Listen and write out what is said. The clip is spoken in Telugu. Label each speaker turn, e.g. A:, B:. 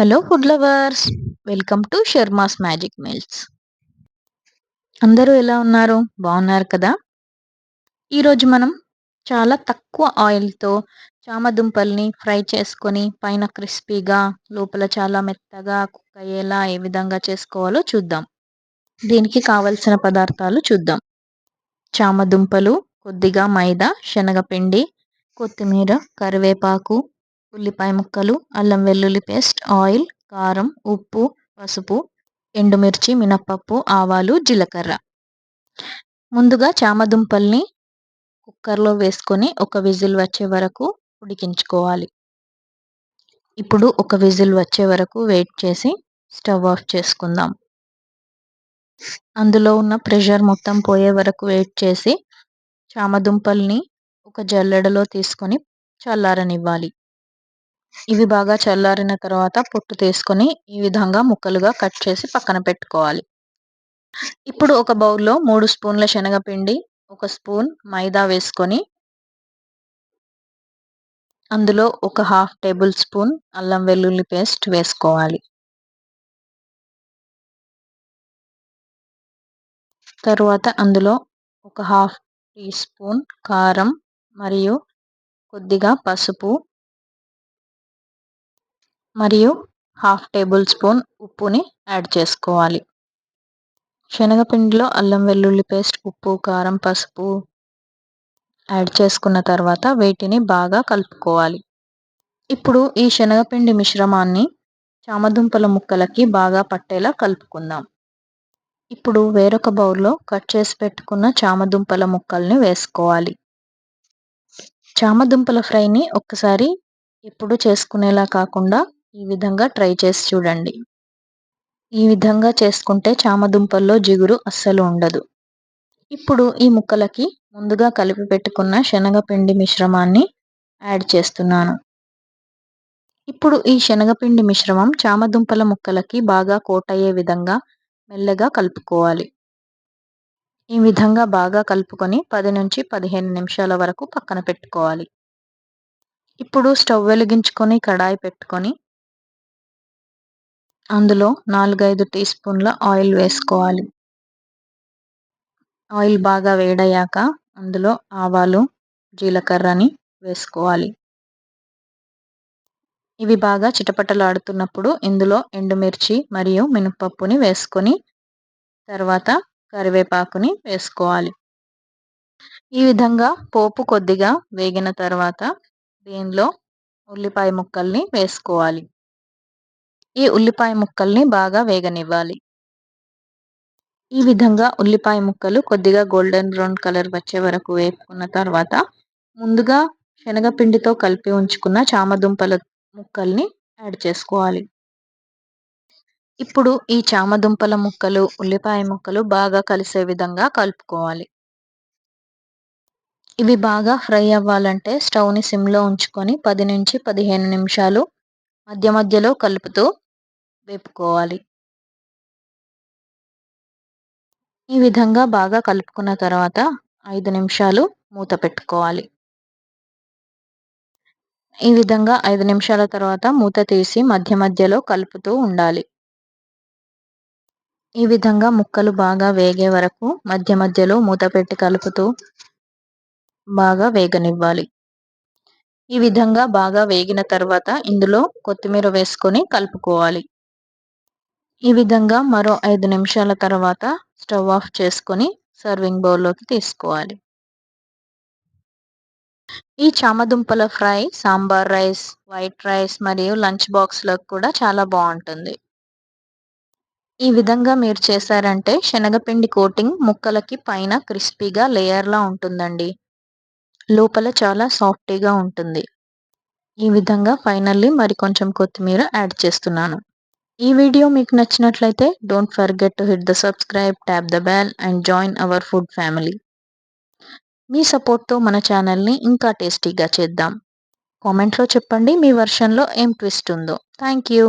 A: Hello food lovers welcome to Sharma's magic meals అందరూ ఎలా ఉన్నారు? బాగున్నారు కదా? ఈరోజు మనం చాలా తక్కువ ఆయిల్తో చామదుంపల్ని ఫ్రై చేసుకొని పైన క్రిస్పీగా లోపల చాలా మెత్తగా కుక్ అయ్యేలా ఏ విధంగా చేసుకోవాలో చూద్దాం. దీనికి కావలసిన పదార్థాలు చూద్దాం. చామదుంపలు కొద్దిగా మైదా శనగపిండి కొత్తిమీర కరివేపాకు ఉల్లిపాయ ముక్కలు అల్లం వెల్లుల్లి పేస్ట్ ఆయిల్ కారం ఉప్పు పసుపు ఎండుమిర్చి మినప్పప్పు ఆవాలు జీలకర్ర. ముందుగా చామదుంపల్ని కుక్కర్లో వేసుకొని ఒక విజిల్ వచ్చే వరకు ఉడికించుకోవాలి. ఇప్పుడు ఒక విజిల్ వచ్చే వరకు వెయిట్ చేసి స్టవ్ ఆఫ్ చేసుకుందాం. అందులో ఉన్న ప్రెషర్ మొత్తం పోయే వరకు వెయిట్ చేసి చామదుంపల్ని ఒక జల్లెడలో తీసుకొని చల్లారనివ్వాలి. ఇవి బాగా చల్లారిన తర్వాత పొట్టు తీసుకొని ఈ విధంగా ముక్కలుగా కట్ చేసి పక్కన పెట్టుకోవాలి. ఇప్పుడు ఒక బౌల్లో మూడు స్పూన్ల శనగపిండి ఒక స్పూన్ మైదా వేసుకొని అందులో ఒక హాఫ్ టేబుల్ స్పూన్ అల్లం వెల్లుల్లి పేస్ట్ వేసుకోవాలి. తరువాత అందులో ఒక హాఫ్ టీ స్పూన్ కారం మరియు కొద్దిగా పసుపు మరియు హాఫ్ టేబుల్ స్పూన్ ఉప్పుని యాడ్ చేసుకోవాలి. శనగపిండిలో అల్లం వెల్లుల్లి పేస్ట్ ఉప్పు కారం పసుపు యాడ్ చేసుకున్న తర్వాత వీటిని బాగా కలుపుకోవాలి. ఇప్పుడు ఈ శనగపిండి మిశ్రమాన్ని చామదుంపల ముక్కలకి బాగా పట్టేలా కలుపుకుందాం. ఇప్పుడు వేరొక బౌల్లో కట్ చేసి పెట్టుకున్న చామదుంపల ముక్కల్ని వేసుకోవాలి. చామదుంపల ఫ్రైని ఒక్కసారి ఎప్పుడు చేసుకునేలా కాకుండా ఈ విధంగా ట్రై చేసి చూడండి. ఈ విధంగా చేసుకుంటే చామదుంపల్లో జిగురు అస్సలు ఉండదు. ఇప్పుడు ఈ ముక్కలకి ముందుగా కలిపి పెట్టుకున్న శనగపిండి మిశ్రమాన్ని యాడ్ చేస్తున్నాను. ఇప్పుడు ఈ శనగపిండి మిశ్రమం చామదుంపల ముక్కలకి బాగా కోట్ అయ్యే విధంగా మెల్లగా కలుపుకోవాలి. ఈ విధంగా బాగా కలుపుకొని పది నుంచి పదిహేను నిమిషాల వరకు పక్కన పెట్టుకోవాలి. ఇప్పుడు స్టవ్ వెలిగించుకొని కడాయి పెట్టుకొని అందులో నాలుగైదు టీ స్పూన్ల ఆయిల్ వేసుకోవాలి. ఆయిల్ బాగా వేడయ్యాక అందులో ఆవాలు జీలకర్రని వేసుకోవాలి. ఇవి బాగా చిటపటలాడుతున్నప్పుడు ఇందులో ఎండుమిర్చి మరియు మినపప్పుని వేసుకొని తర్వాత కరివేపాకుని వేసుకోవాలి. ఈ విధంగా పోపు కొద్దిగా వేగిన తర్వాత దీనిలో ఉల్లిపాయ ముక్కల్ని వేసుకోవాలి. ఈ ఉల్లిపాయ ముక్కల్ని బాగా వేగనివ్వాలి. ఈ విధంగా ఉల్లిపాయ ముక్కలు కొద్దిగా గోల్డెన్ బ్రౌన్ కలర్ వచ్చే వరకు వేపుకున్న తర్వాత ముందుగా శనగపిండితో కలిపి ఉంచుకున్న చామదుంపల ముక్కల్ని యాడ్ చేసుకోవాలి. ఇప్పుడు ఈ చామదుంపల ముక్కలు ఉల్లిపాయ ముక్కలు బాగా కలిసే విధంగా కలుపుకోవాలి. ఇవి బాగా ఫ్రై అవ్వాలంటే స్టవ్ని సిమ్లో ఉంచుకొని పది నుంచి పదిహేను నిమిషాలు మధ్య మధ్యలో కలుపుతూ వేపుకోవాలి ఈ విధంగా బాగా కలుపుకున్న తర్వాత ఐదు నిమిషాలు మూత పెట్టుకోవాలి. ఈ విధంగా ఐదు నిమిషాల తర్వాత మూత తీసి మధ్య మధ్యలో కలుపుతూ ఉండాలి. ఈ విధంగా ముక్కలు బాగా వేగే వరకు మధ్య మధ్యలో మూత పెట్టి కలుపుతూ బాగా వేగనివ్వాలి. ఈ విధంగా బాగా వేగిన తర్వాత ఇందులో కొత్తిమీర వేసుకొని కలుపుకోవాలి. ఈ విధంగా మరో ఐదు నిమిషాల తర్వాత స్టవ్ ఆఫ్ చేసుకొని సర్వింగ్ బౌల్లోకి తీసుకోవాలి. ఈ చామదుంపల fry sambar rice white rice మరియు లంచ్ బాక్స్లోకి కూడా చాలా బాగుంటుంది. ఈ విధంగా మీరు చేశారంటే శనగపిండి కోటింగ్ ముక్కలకి పైన క్రిస్పీగా లేయర్లా ఉంటుందండి. లోపల చాలా సాఫ్టీగా ఉంటుంది. ఈ విధంగా ఫైనల్లీ మరి కొంచెం కొత్తిమీర యాడ్ చేస్తున్నాను. ఈ వీడియో మీకు నచ్చినట్లయితే don't forget to hit the subscribe tap the bell and join our food family మీ సపోర్ట్తో మన ఛానల్ని ఇంకా టేస్టీగా చేద్దాం. కామెంట్లో చెప్పండి మీ వర్షన్లో ఏం ట్విస్ట్ ఉందో. Thank you